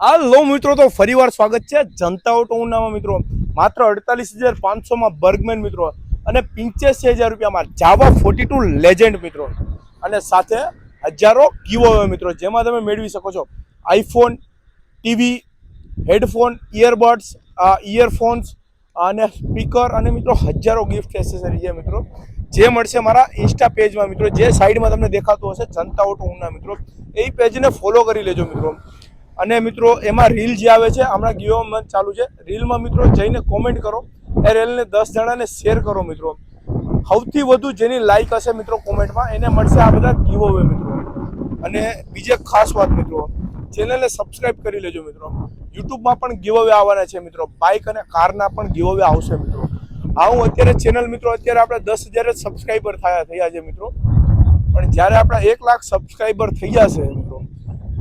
હાલો મિત્રો, તો ફરીવાર સ્વાગત છે જનતા ઓટો ઉનામાં મિત્રો. માત્ર અડતાલીસ હજાર પાંચસોમાં બર્ગમેન મિત્રો અને પિંચ્યાસી હજાર રૂપિયામાં જાવા ફોર્ટી ટુ લેજેન્ડ મિત્રો. અને સાથે હજારો ગીવો મિત્રો, જેમાં તમે મેળવી શકો છો iPhone, TV, headphone earbuds earphones અને સ્પીકર અને મિત્રો હજારો ગિફ્ટ એસેસરી છે મિત્રો. જે મળશે મારા ઇન્સ્ટા પેજમાં મિત્રો, જે સાઈડમાં તમને દેખાતું હશે જનતા ઓટો ઉના મિત્રો. એ પેજને ફોલો કરી લેજો મિત્રો. અને મિત્રો, એમાં રીલ જે આવે છે, હમણાં ગીવો ચાલુ છે. રીલમાં મિત્રો જઈને કોમેન્ટ કરો. એ રીલને દસ જણાને શેર કરો મિત્રો. સૌથી વધુ જેની લાઈક હશે મિત્રો કોમેન્ટમાં, એને મળશે આ બધા ગીવો મિત્રો. અને બીજી ખાસ વાત મિત્રો, ચેનલને સબસ્ક્રાઇબ કરી લેજો મિત્રો. યુટ્યુબમાં પણ ગીવો વે આવવાના છે મિત્રો. બાઇક અને કારના પણ ગીવો વે આવશે મિત્રો. હા, હું અત્યારે ચેનલ મિત્રો, અત્યારે આપણે દસ હજાર સબસ્ક્રાઈબર થયા થયા છે મિત્રો. પણ જ્યારે આપણા એક લાખ સબસ્ક્રાઈબર થઈ જશે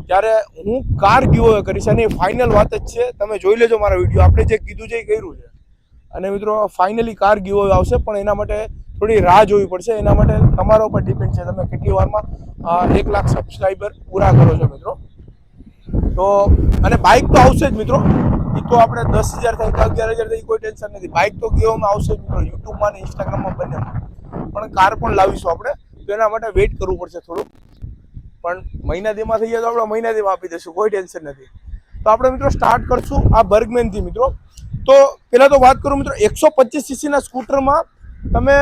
ત્યારે હું કાર ગીવો કરીશ અને ફાઇનલ વાત જ છે, તમે જોઈ લેજો મારા વીડિયો આપણે જે કીધું છે એ કર્યું છે. અને મિત્રો ફાઇનલી કાર ગીવો આવશે, પણ એના માટે થોડી રાહ જોવી પડશે. એના માટે તમારા ઉપર ડિપેન્ડ છે. તમે કેટલી વારમાં એક લાખ સબસ્ક્રાઈબર પૂરા કરો છો મિત્રો. તો, અને બાઇક તો આવશે જ મિત્રો. એ તો આપણે દસ હજાર થાય કે અગિયાર હજાર થાય કોઈ ટેન્શન નથી. બાઇક તો ગીવોમાં આવશે જ મિત્રો યુટ્યુબમાં અને ઇન્સ્ટાગ્રામમાં બંને પણ કાર પણ લાવીશું આપણે. તો એના માટે વેઇટ કરવું પડશે થોડું પણ મહિના દીમાં થઈ જાય તો આપણે મહિના દીમાં આપી દઈશું, કોઈ ટેન્શન નથી. તો આપણે મિત્રો સ્ટાર્ટ કરશું આ બર્ગમેનથી મિત્રો. તો પહેલાં તો વાત કરું મિત્રો, એકસો પચીસ સીસીના સ્કૂટરમાં તમે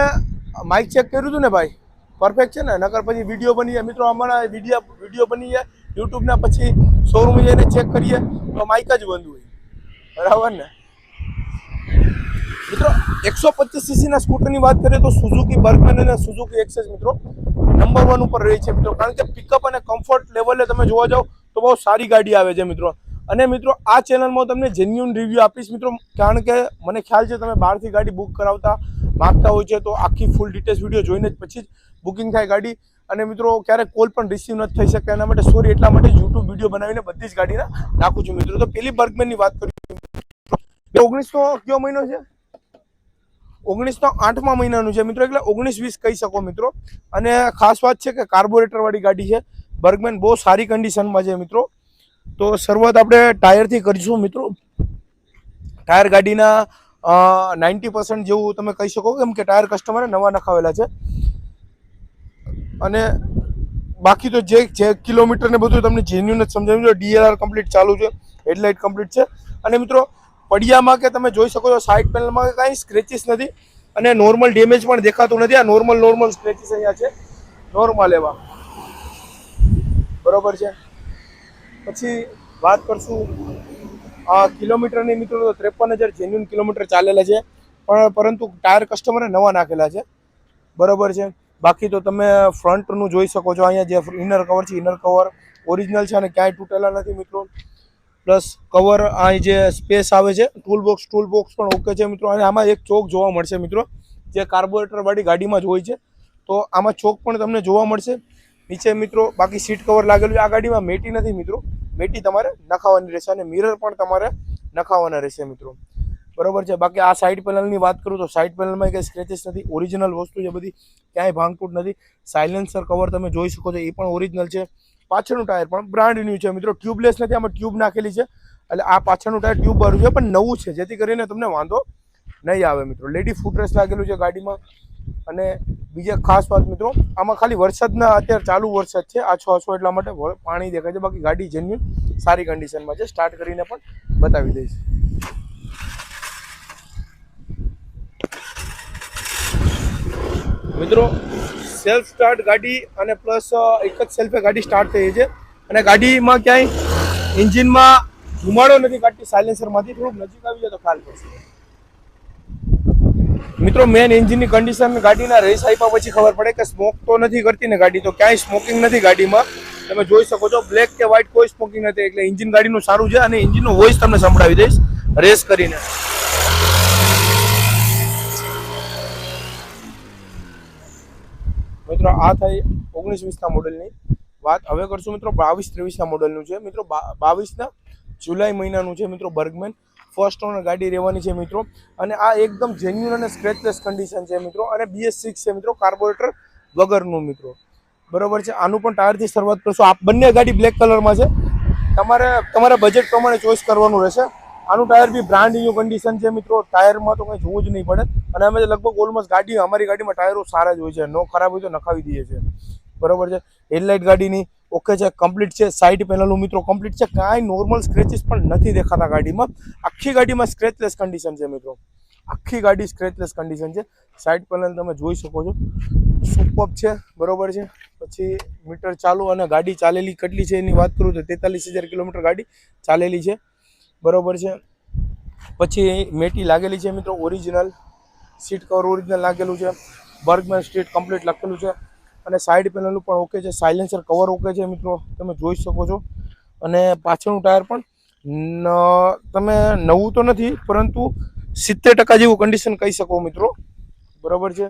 માઇક ચેક કર્યું હતું ને ભાઈ? પરફેક્ટ છે ને? નકર પછી વીડિયો બની જાય મિત્રો, અમારા વીડિયો વીડિયો બની જાય યુટ્યુબના પછી શોરૂમ જઈને ચેક કરીએ. તો માઇક જ બંધ હોય. બરાબર ને? મિત્રો, એકસો પચીસ સીસીના સ્કૂટરની વાત કરીએ તો સુઝુકી બર્ગમેન અને સુઝુકી એક્સેસ મિત્રો નંબર વન ઉપર રહી છે મિત્રો. કારણ કે પિકઅપ અને કમ્ફર્ટ લેવલે તમે જોવા જાઓ તો બહુ સારી ગાડી આવે છે મિત્રો. અને મિત્રો, આ ચેનલમાં તમને જેન્યુન રિવ્યૂ આપીશ મિત્રો. કારણ કે મને ખ્યાલ છે તમે બહારથી ગાડી બુક કરાવતા માગતા હોય છે તો આખી ફૂલ ડિટેલ્સ વીડિયો જોઈને જ પછી જ બુકિંગ થાય ગાડી. અને મિત્રો, ક્યારેક કોલ પણ રિસીવ નથી થઈ શકે એના માટે સોરી એટલા માટે યુટ્યુબ વીડિયો બનાવીને બધી જ ગાડીના નાખું છું મિત્રો. તો પેલી બર્ગમેનની વાત કરી ઓગણીસો કયો મહિનો છે? ઓગણીસનો આઠમા મહિનાનું છે મિત્રો, એટલે ઓગણીસ વીસ કહી શકો મિત્રો. અને ખાસ વાત છે કે કાર્બોરેટરવાળી ગાડી છે. બર્ગમેન બહુ સારી કન્ડિશનમાં છે મિત્રો. તો શરૂઆત આપણે ટાયરથી કરીશું મિત્રો. ટાયર ગાડીના નાઇન્ટી પર્સન્ટ જેવું તમે કહી શકો કેમ કે ટાયર કસ્ટમરે નવા નખાવેલા છે. અને બાકી તો જે જે કિલોમીટર બધું તમને જેન્યુન જ સમજાવ્યું છે. ડીએલઆર કમ્પ્લીટ ચાલુ છે. હેડલાઇટ કમ્પ્લીટ છે. અને મિત્રો પડિયામાં કે તમે જોઈ શકો છો સાઇડ પેનલમાં કાંઈ સ્ક્રેચીસ નથી અને નોર્મલ ડેમેજ પણ દેખાતું નથી. આ નોર્મલ નોર્મલ સ્ક્રેચીસ અહીંયા છે. નોર્મલ એવા. બરોબર છે? પછી વાત કરશું આ કિલોમીટરની મિત્રો, તો ત્રેપન હજાર જેન્યુન કિલોમીટર ચાલેલા છે. પણ પરંતુ ટાયર કસ્ટમરે નવા નાખેલા છે. બરોબર છે? બાકી તો તમે ફ્રન્ટનું જોઈ શકો છો. અહીંયા જે ઇનર કવર છે ઇનર કવર ઓરિજિનલ છે અને ક્યાંય તૂટેલા નથી મિત્રો. પ્લસ કવર અહીં જે સ્પેસ આવે છે ટૂલ બોક્સ ટૂલ બોક્સ પણ ઓકે છે મિત્રો. અને આમાં એક ચોક જોવા મળશે મિત્રો, જે કાર્બોરેટરવાળી ગાડીમાં જ હોય છે. તો આમાં ચોક પણ તમને જોવા મળશે. નીચે મિત્રો, બાકી સીટ કવર લાગેલું આ ગાડીમાં મેટી નથી મિત્રો. મેટી તમારે નખાવાની રહેશે અને મિરર પણ તમારે નખાવાના રહેશે મિત્રો. બરોબર છે. બાકી આ સાઈડ પેનલની વાત કરું તો સાઈડ પેનલમાં કંઈ સ્ક્રેચિસ નથી. ઓરિજિનલ વસ્તુ છે બધી. ક્યાંય ભાંગતૂટ નથી. સાયલેન્સર કવર તમે જોઈ શકો છો. એ પણ ઓરિજિનલ છે. પાછળનું ટાયર પણ બ્રાન્ડ ન્યૂ છે મિત્રો. ટ્યુબલેસ નથી, આમાં ટ્યુબ નાખેલી છે. એટલે આ પાછળનું ટાયર ટ્યુબ વાળું છે, પણ નવું છે. જેથી કરીને તમને વાંધો નહીં આવે મિત્રો. લેડી ફૂટરેસ લાગેલું છે ગાડીમાં. અને બીજી ખાસ વાત મિત્રો, આમાં ખાલી વરસાદના અત્યારે ચાલુ વરસાદ છે. આછો આછો એટલા માટે પાણી દેખાય છે. બાકી ગાડી જેન્યુન સારી કન્ડિશનમાં છે. સ્ટાર્ટ કરીને પણ બતાવી દઈશ. મિત્રો સેલ્ફ સ્ટાર્ટ ગાડી અને પ્લસ એક જ સેલ્ફે ગાડી સ્ટાર્ટ થઈ છે. અને ગાડીમાં ક્યાંય એન્જિનમાં ધુમાડો નથી કાઢતી સાયલેન્સરમાંથી થોડુંક નજીક આવી જાય તો ખ્યાલ પડશે. મિત્રો મેન એન્જિનની કન્ડિશન ગાડીના રેસ આપ્યા પછી ખબર પડે કે સ્મોક તો નથી કરતી ને ગાડી, તો ક્યાંય સ્મોકિંગ નથી ગાડીમાં. તમે જોઈ શકો છો બ્લેક કે વ્હાઇટ કોઈ સ્મોકિંગ નથી, એટલે એન્જિન ગાડીનું સારું છે અને એન્જિનનો વોઇસ તમને સંભળાવી દઈશ. રેસ કરીને. મિત્રો, આ થઈ ઓગણીસ વીસના મોડલની વાત. હવે કરશું મિત્રો બાવીસ ત્રેવીસના મોડલનું છે. મિત્રો બાવીસના જુલાઈ મહિનાનું છે મિત્રો બર્ગમેન. ફર્સ્ટ ઓનર ગાડી રહેવાની છે મિત્રો. અને આ એકદમ જેન્યુન અને સ્ક્રેચલેસ કન્ડિશન છે મિત્રો. અને બીએસ સિક્સ છે મિત્રો કાર્બોરેટર વગરનું મિત્રો. બરોબર છે? આનું પણ ટાયરથી શરૂઆત કરશું. આ બંને ગાડી બ્લેક કલરમાં છે. તમારે, તમારા બજેટ પ્રમાણે ચોઈસ કરવાનું રહેશે. આનું ટાયર બી બ્રાન્ડ ન્યુ કન્ડિશન છે મિત્રો. ટાયરમાં તો કંઈ જોવું જ નહીં પડે. અને અમે લગભગ ઓલમોસ્ટ ગાડી, અમારી ગાડીમાં ટાયરો સારા જ હોય છે. નો ખરાબ હોય તો નખાવી દઈએ છીએ. બરોબર છે? હેડલાઇટ ગાડીની ઓકે છે કમ્પ્લીટ છે. સાઈડ પેનલો મિત્રો કમ્પ્લીટ છે. કાંઈ નોર્મલ સ્ક્રેચીસ પણ નથી દેખાતા ગાડીમાં. આખી ગાડીમાં સ્ક્રેચલેસ કન્ડિશન છે મિત્રો. આખી ગાડી સ્ક્રેચલેસ કન્ડિશન છે. સાઈડ પેનલ તમે જોઈ શકો છો. સુપર છે. બરોબર છે? પછી મીટર ચાલુ અને ગાડી ચાલેલી કેટલી છે એની વાત કરું તો તેતાલીસ હજાર કિલોમીટર ગાડી ચાલેલી છે. બરોબર છે? પછી મેટી લાગેલી છે મિત્રો ઓરિજિનલ સીટ કવર ઓરિજિનલ લાગેલું છે. બર્ગમેન સ્ટ્રીટ કમ્પ્લીટ લખેલું છે. અને સાઈડ પેનલનું પણ ઓકે છે. સાયલેન્સર કવર ઓકે છે મિત્રો. તમે જોઈ શકો છો. અને પાછળનું ટાયર પણ તમે નવું તો નથી, પરંતુ સિત્તેર ટકા જેવું કન્ડિશન કહી શકો મિત્રો. બરાબર છે?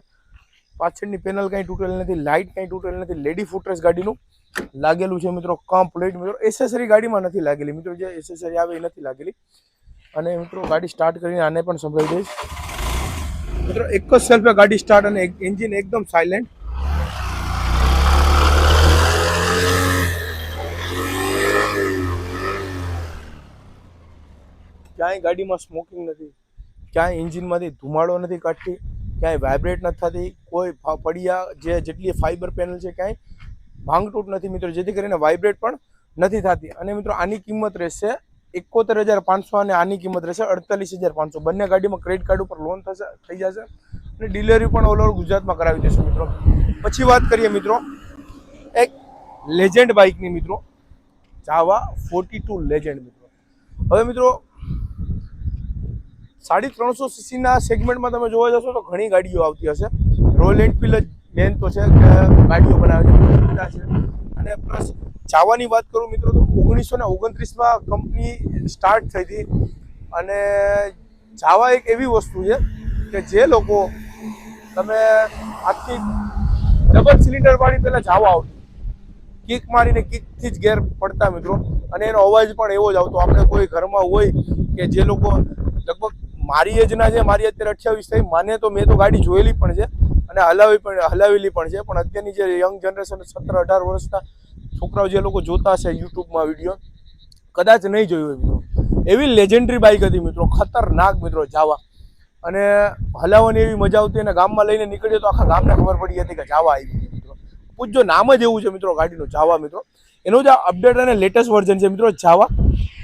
પાછળની પેનલ કાંઈ તૂટેલ નથી લાઇટ કાંઈ તૂટેલ નથી લેડી ફૂટરેસ ગાડીનું લાગેલું છે મિત્રો કમ્પ્લીટ મિત્રો. એસેસરી ગાડીમાં નથી લાગેલી મિત્રો, જે એસેસરી આવે એ નથી લાગેલી. અને મિત્રો, ગાડી સ્ટાર્ટ કરીને આને પણ સંભળાવી દઈશ. મિત્રો, એક જ સેલ્ફે ગાડી સ્ટાર્ટ અને એન્જિન એકદમ સાયલેન્ટ ક્યાંય ગાડીમાં સ્મોકિંગ નથી, ક્યાંય એન્જિનમાંથી ધુમાડો નથી કાઢતી, ક્યાંય વાઇબ્રેટ નથી થતી, કોઈ પડિયા જે જેટલી ફાઇબર પેનલ છે ક્યાંય ભાંગતૂટ નથી મિત્રો, જેથી કરીને વાઇબ્રેટ પણ નથી થતી. અને મિત્રો, આની કિંમત રહેશે એકોતેર હજાર પાંચસો અને આની કિંમત રહેશે અડતાલીસ હજાર પાંચસો. બંને ગાડીમાં ક્રેડિટ કાર્ડ ઉપર લોન થશે, થઈ જશે અને ડિલિવરી પણ ઓલ ઓવર ગુજરાતમાં કરાવી દેશે મિત્રો. પછી વાત કરીએ મિત્રો, એક લેજેન્ડ બાઇકની મિત્રો જાવા ફોર્ટી ટુ લેજેન્ડ મિત્રો. હવે મિત્રો, સાડી ત્રણસો સીસીના સેગમેન્ટમાં તમે જોવા જશો તો ઘણી ગાડીઓ આવતી હશે. રોયલ એન્ફિલ્ડ મેન તો છે ગાડીઓ બનાવે છે અને પ્લસ જાવાની વાત કરું મિત્રો તો ઓગણીસો ને ઓગણત્રીસમાં કંપની સ્ટાર્ટ થઈ હતી. અને જાવા એક એવી વસ્તુ છે કે જે લોકો તમે આખી ડબલ સિલિન્ડરવાળી પહેલાં જાવા આવતી. કિક મારીને કિકથી જ ગેર પડતા મિત્રો. અને એનો અવાજ પણ એવો જ આવતો. આપણે કોઈ ઘરમાં હોય કે જે લોકો લગભગ મારી એજના છે, મારી અત્યારે અઠ્યાવીસ થઈ, માને તો મેં તો ગાડી જોયેલી પણ છે અને હલાવી પણ, હલાવેલી પણ છે. પણ અત્યારની જે યંગ જનરેશન સત્તર અઢાર વર્ષના છોકરાઓ જે લોકો જોતા હશે યુટ્યુબમાં વીડિયો કદાચ નહીં જોયું હોય મિત્રો. એવી લેજેન્ડરી બાઇક હતી મિત્રો, ખતરનાક મિત્રો, જાવા. અને હલાવવાની એવી મજા આવતી અને ગામમાં લઈને નીકળીએ તો આખા ગામને ખબર પડી હતી કે જાવા આવી ગઈ મિત્રો. પૂછજો નામ જ એવું છે મિત્રો, ગાડીનું, જાવા મિત્રો. એનું જે અપડેટ અને લેટેસ્ટ વર્ઝન છે મિત્રો, જાવા.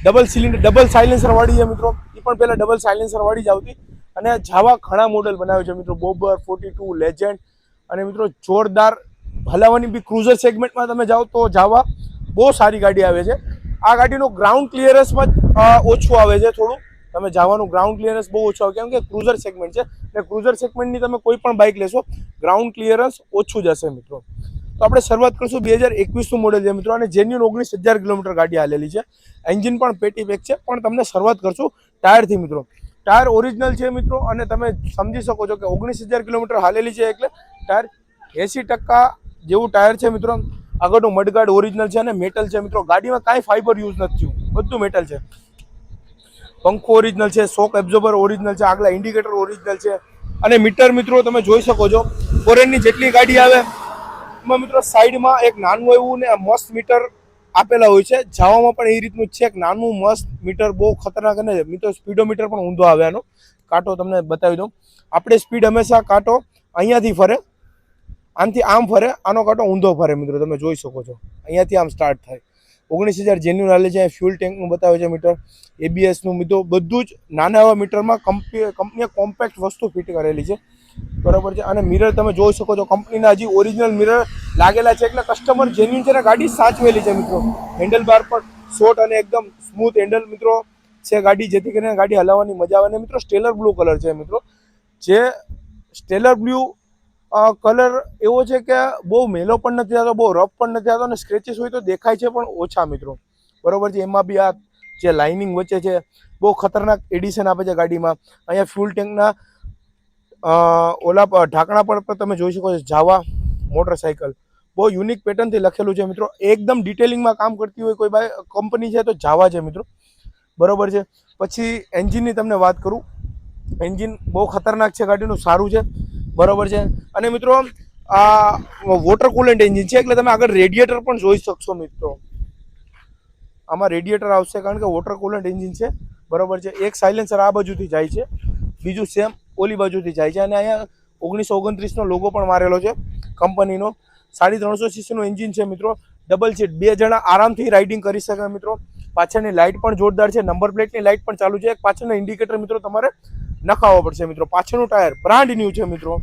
ડબલ સિલિન્ડર ડબલ સાયલેન્સરવાળી છે મિત્રો. એ પણ પહેલાં ડબલ સાયલેન્સરવાળી જ આવતી. અને જાવા ઘણા મોડેલ બનાવ્યો છે મિત્રો. બોબર ફોર્ટી ટુ લેજેન્ડ અને મિત્રો, જોરદાર હલાવવાની બી ક્રુઝર સેગમેન્ટમાં તમે જાઓ તો જાવા બહુ સારી ગાડી આવે છે. આ ગાડીનું ગ્રાઉન્ડ ક્લિયરન્સમાં ઓછું આવે છે થોડું. તમે જવાનું ગ્રાઉન્ડ ક્લિયરન્સ બહુ ઓછું આવે. કેમ કે ક્રુઝર સેગમેન્ટ છે. એટલે ક્રુઝર સેગમેન્ટની તમે કોઈ પણ બાઇક લેશો ગ્રાઉન્ડ ક્લિયરન્સ ઓછું જશે મિત્રો. તો આપણે શરૂઆત કરશું બે હજાર એકવીસનું મોડેલ છે મિત્રો, અને જેન્યુન ઓગણીસ હજાર કિલોમીટર ગાડી હાલેલી છે. એન્જિન પણ પેટી પેક છે. પણ તમને શરૂઆત કરશું ટાયરથી મિત્રો. ટાયર ઓરિજિનલ છે મિત્રો, અને તમે સમજી શકો છો કે ઓગણીસ હજાર કિલોમીટર હાલેલી છે એટલે ટાયર એંસી ટકા જેવું ટાયર છે મિત્રો, આગળનું મડગાર્ડ ઓરિજિનલ છે અને મેટલ છે મિત્રો. ગાડીમાં કાંઈ ફાઈબર યુઝ નથી થયું. બધું મેટલ છે. પંખો ઓરિજિનલ છે શોક એબ્ઝોર્બર ઓરિજિનલ છે, આગલા ઇન્ડિકેટર ઓરિજિનલ છે. અને મીટર મિત્રો, તમે જોઈ શકો છો ફોરેનની જેટલી ગાડી આવે, એમાં મિત્રો સાઈડમાં એક નાનું એવું ને મસ્ત મીટર આપેલા હોય છે. જાવામાં પણ એ રીતનું છે. એક નાનું મસ્ત મીટર બહુ ખતરનાક અને મિત્રો સ્પીડોમીટર પણ ઊંધો આવે એનો કાંટો તમને બતાવી દઉં. આપણે સ્પીડ હંમેશા કાંટો અહીંયાથી ફરે. આમથી આમ ફરે, આનો કાંટો ઊંધો ફરે મિત્રો, તમે જોઈ શકો છો. અહીંયાથી આમ સ્ટાર્ટ થાય. ઓગણીસ હજાર જેન્યુન હાલે છે ફ્યુલ ટેન્કનું બતાવે છે મીટર એબીએસનું મિત્રો, બધું જ નાના એવા મીટરમાં કંપની કંપનીએ કોમ્પેક્ટ વસ્તુ ફિટ કરેલી છે. બરાબર છે? અને મિરર તમે જોઈ શકો છો કંપનીના હજી ઓરિજિનલ મિરર લાગેલા છે, એટલે કસ્ટમર જેન્યુન છે ને ગાડી સાચવેલી છે મિત્રો. હેન્ડલ બાર પર શોર્ટ અને એકદમ સ્મૂથ હેન્ડલ મિત્રો છે ગાડી, જેથી કરીને ગાડી હલાવવાની મજા આવે. અને મિત્રો સ્ટેલર બ્લુ કલર છે મિત્રો. જે સ્ટેલર બ્લુ કલર એવો છે કે બહુ મેલો પણ નથી થતો બહુ રફ પણ નથી થતો અને સ્ક્રેચીસ હોય તો દેખાય છે પણ ઓછા મિત્રો. બરોબર છે? એમાં બી આ જે લાઇનિંગ વચ્ચે છે, બહુ ખતરનાક એડિશન આપે છે ગાડીમાં. અહીંયા ફ્યુલ ટેન્કના ઓલા ઢાંકણા પર પણ તમે જોઈ શકો છો, જાવા મોટરસાઇકલ બહુ યુનિક પેટર્નથી લખેલું છે મિત્રો. એકદમ ડિટેલિંગમાં કામ કરતી હોય કોઈ બાય કંપની છે તો જાવા છે મિત્રો. બરોબર છે? પછી એન્જિનની તમને વાત કરું. એન્જિન બહુ ખતરનાક છે ગાડીનું, સારું છે. બરોબર છે? અને મિત્રો, આ વોટર કુલન્ટ એન્જિન છે, એટલે તમે આગળ રેડિએટર પણ જોઈ શકશો મિત્રો. આમાં રેડિએટર આવશે કારણ કે વોટર કુલન્ટ એન્જિન છે, બરોબર છે? એક સાયલેન્સર આ બાજુથી જાય છે, બીજું સેમ ઓલી બાજુથી જાય છે. અને અહીંયા ઓગણીસો ઓગણત્રીસનો લોગો પણ મારેલો છે, કંપનીનો. સાડી ત્રણસો સીસીનું એન્જિન છે મિત્રો. ડબલ સીટ બે જણા આરામથી રાઇડિંગ કરી શકે મિત્રો. પાછળની લાઇટ પણ જોરદાર છે. નંબર પ્લેટની લાઇટ પણ ચાલુ છે. પાછળનો ઇન્ડિકેટર મિત્રો તમારે નખાવવો પડશે મિત્રો. પાછળનું ટાયર બ્રાન્ડ ન્યૂ છે મિત્રો.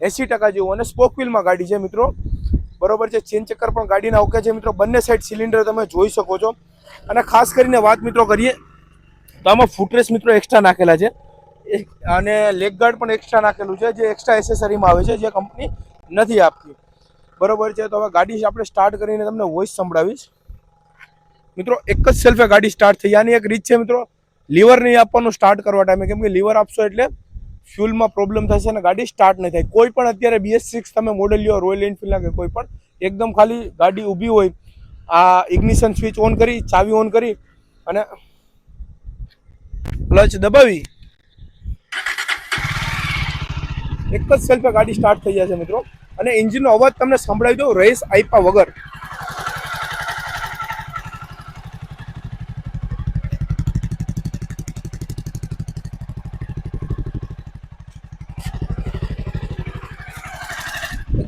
એસી ટકા જેવું અને સ્પોક વ્હીલમાં ગાડી છે મિત્રો. બરોબર છે? ચેન ચક્કર પણ ગાડીના ઓકે છે મિત્રો. બંને સાઈડ સિલિન્ડર તમે જોઈ શકો છો. અને ખાસ કરીને વાત મિત્રો કરીએ તો આમાં ફૂટરેસ મિત્રો એક્સ્ટ્રા નાખેલા છે. અને લેગ ગાર્ડ પણ એક્સ્ટ્રા નાખેલું છે, જે એક્સ્ટ્રા એસેસરીમાં આવે છે, જે કંપની નથી આપતી. બરોબર છે? તો હવે ગાડી આપણે સ્ટાર્ટ કરીને તમને વોઇસ સંભળાવીશ. મિત્રો, એક જ સેલ્ફે ગાડી સ્ટાર્ટ થઈ. આની એક રીત છે મિત્રો. લીવર નહીં આપવાનું સ્ટાર્ટ કરવા ટાઈમે કેમ કે લીવર આપશો એટલે ફ્યુલમાં પ્રોબ્લેમ થશે અને ગાડી સ્ટાર્ટ નહીં થાય. કોઈ પણ અત્યારે બીએસ સિક્સ તમે મોડલ લ્યો રોયલ એન્ફિલ્ડના કે કોઈ પણ, એકદમ ખાલી ગાડી ઊભી હોય, આ ઇગ્નિશન સ્વિચ ઓન કરી, ચાવી ઓન કરી અને ક્લચ દબાવી. એક જ સેલ્ફે ગાડી સ્ટાર્ટ થઈ જશે મિત્રો. અને એન્જિનનો અવાજ તમને સંભળાવી દો રેસ આપ્યા વગર.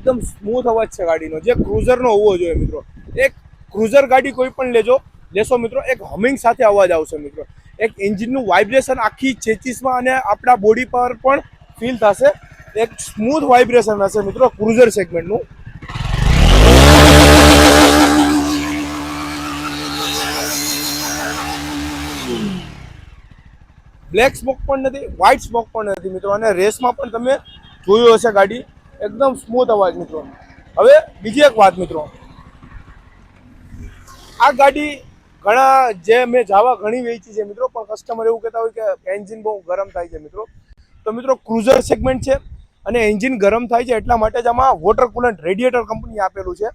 એકદમ સ્મૂથ અવાજ છે ગાડીનો. જે ક્રુઝરનો હોવો જોઈએ મિત્રો. એક ક્રુઝર ગાડી કોઈ પણ લેજો. લેશો મિત્રો, એક હમિંગ સાથે અવાજ આવશે મિત્રો. એક એન્જિનનું વાઇબ્રેશન આખી ચેચીસમાં અને આપણા બોડી પર પણ ફીલ થશે. એક સ્મૂથ વાઇબ્રેશન હશે મિત્રો ક્રુઝર સેગમેન્ટનું બ્લેક સ્મોક પણ નથી વ્હાઇટ સ્મોક પણ નથી મિત્રો. અને રેસમાં પણ તમે જોયું હશે ગાડી. એકદમ સ્મૂથ અવાજ મિત્રો હવે બીજી એક વાત મિત્રો. આ ગાડી ઘણા જે મેં જાવા ઘણી વેચી છે મિત્રો, પણ કસ્ટમર એવું કહેતા હોય કે એન્જિન બહુ ગરમ થાય છે મિત્રો. તો મિત્રો ક્રુઝર સેગમેન્ટ છે અને એન્જિન ગરમ થાય છે એટલા માટે જ આમાં વોટર કુલન્ટ રેડિએટર કંપની આપેલું છે.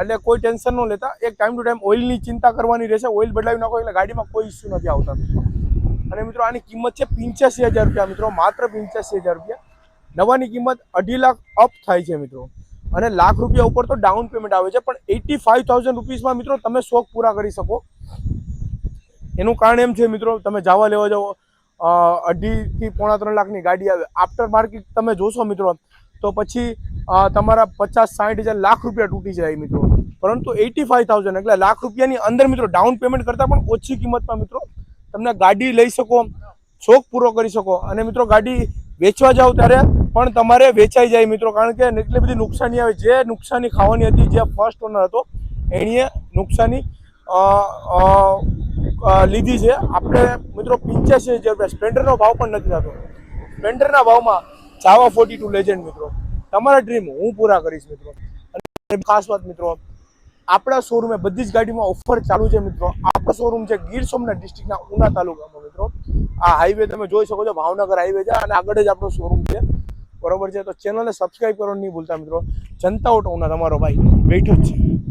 એટલે કોઈ ટેન્શન ન લેતા, એક ટાઈમ ટુ ટાઈમ ઓઇલની ચિંતા કરવાની રહેશે ઓઇલ બદલાવી નાખો એટલે ગાડીમાં કોઈ ઇસ્યુ નથી આવતા અને મિત્રો આની કિંમત છે પિંચ્યાસી હજાર રૂપિયા મિત્રો, માત્ર પિંચ્યાસી હજાર રૂપિયા. નવાની કિંમત અઢી લાખ અપ થાય છે મિત્રો. અને લાખ રૂપિયા ઉપર તો ડાઉન પેમેન્ટ આવે છે, પણ એટી ફાઇવ થાઉઝન્ડ રૂપીસમાં મિત્રો તમે શોખ પૂરા કરી શકો. એનું કારણ એમ છે મિત્રો, તમે જાવા લેવા જાઓ અઢીથી પોણા ત્રણ લાખની ગાડી આવે. આફ્ટર માર્કેટ તમે જોશો મિત્રો, તો પછી તમારા પચાસ સાઠ હજાર લાખ રૂપિયા તૂટી જાય મિત્રો. પરંતુ એટી ફાઇવ થાઉઝન્ડ એટલે લાખ રૂપિયાની અંદર મિત્રો ડાઉન પેમેન્ટ કરતાં પણ ઓછી કિંમતમાં મિત્રો તમને ગાડી લઈ શકો, શોખ પૂરો કરી શકો. અને મિત્રો ગાડી વેચવા જાઓ ત્યારે પણ તમારે વેચાઈ જાય મિત્રો, કારણ કે એટલી બધી નુકસાની આવે. જે નુકસાની ખાવાની હતી, જે ફર્સ્ટ ઓનર હતો, એણીએ નુકસાની લીધી છે. આપણે મિત્રો પંચ્યાસી હજાર રૂપિયા. સ્પ્લેન્ડરનો ભાવ પણ નથી થતો. સ્પ્લેન્ડરના ભાવમાં જાવા ફોર્ટી ટુ લેજન્ડ મિત્રો. તમારા ડ્રીમ હું પૂરા કરીશ મિત્રો. અને ખાસ વાત મિત્રો, આપણા શોરૂમે બધી જ ગાડીમાં ઓફર ચાલુ છે મિત્રો. આપણો શોરૂમ છે ગીર સોમનાથ ડિસ્ટ્રિક્ટના ઉના તાલુકામાં મિત્રો. આ હાઈવે તમે જોઈ શકો છો, ભાવનગર હાઈવે છે અને આગળ જ આપણો શોરૂમ છે. બરોબર છે? તો ચેનલને સબસ્ક્રાઈબ કરવાનું નહીં ભૂલતા મિત્રો. જનતા ઓટોના તમારો ભાઈ બેઠું જ છે.